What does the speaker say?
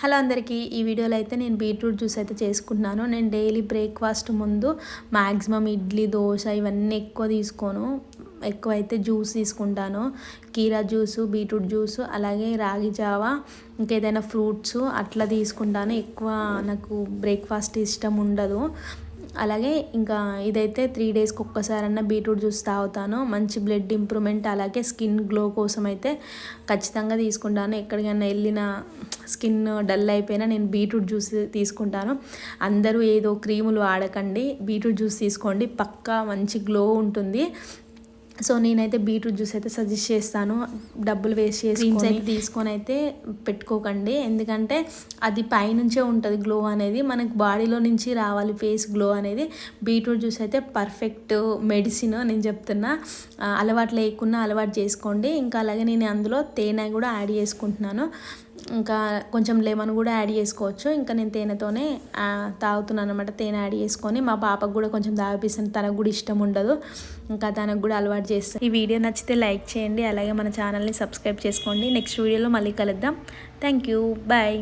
Hello అందరికీ ఈ వీడియోలో అయితే నేను బీట్రూట్ జ్యూస్ అయితే చేసుకుంటున్నాను. నేను డైలీ బ్రేక్ఫాస్ట్ ముందు మ్యాక్సిమం ఇడ్లీ దోశ ఇవన్నీ ఎక్కువ తీసుకోను. ఎక్కువ అయితే జ్యూస్ తీసుకుంటాను. కీరా జ్యూసు బీట్రూట్ జ్యూసు అలాగే రాగి జావా ఇంకేదైనా ఫ్రూట్స్ అట్లా తీసుకుంటాను. ఎక్కువ నాకు బ్రేక్ఫాస్ట్ ఇష్టం ఉండదు. అలాగే ఇంకా ఇదైతే త్రీ డేస్కి ఒక్కసారన్నా బీట్రూట్ జ్యూస్ తాగుతాను. మంచి బ్లడ్ ఇంప్రూవ్మెంట్ అలాగే స్కిన్ గ్లో కోసం అయితే ఖచ్చితంగా తీసుకుంటాను. ఎక్కడికైనా వెళ్ళిన స్కిన్ డల్ అయిపోయినా నేను బీట్రూట్ జ్యూస్ తీసుకుంటాను. అందరూ ఏదో క్రీములు వాడకండి బీట్రూట్ జ్యూస్ తీసుకోండి. పక్కా మంచి గ్లో ఉంటుంది. సో నేనైతే బీట్రూట్ జ్యూస్ అయితే సజెస్ట్ చేస్తాను. డబ్బులు వేస్ట్ చేసి అయితే తీసుకొని అయితే పెట్టుకోకండి. ఎందుకంటే అది పైనుంచే ఉంటుంది గ్లో అనేది. మనకు బాడీలో నుంచి రావాలి ఫేస్ గ్లో అనేది. బీట్రూట్ జ్యూస్ అయితే పర్ఫెక్ట్ మెడిసిన్ నేను చెప్తున్నా. అలవాటు లేకున్నా అలవాటు చేసుకోండి. ఇంకా అలాగే నేను అందులో తేనె కూడా యాడ్ చేసుకుంటున్నాను. ఇంకా కొంచెం లెమన్ కూడా యాడ్ చేసుకోవచ్చు. ఇంకా నేను తేనెతోనే తాగుతున్నాను అనమాట తేనె యాడ్ చేసుకొని మా పాపకు కూడా కొంచెం తాగిపిస్తాను. తనకు కూడా ఇష్టం ఉండదు. ఇంకా తనకు కూడా అలవాటు చేస్తాను ఈ వీడియో నచ్చితే లైక్ చేయండి. అలాగే మన ఛానల్ని సబ్స్క్రైబ్ చేసుకోండి. నెక్స్ట్ వీడియోలో మళ్ళీ కలుద్దాం. Thank you. బాయ్.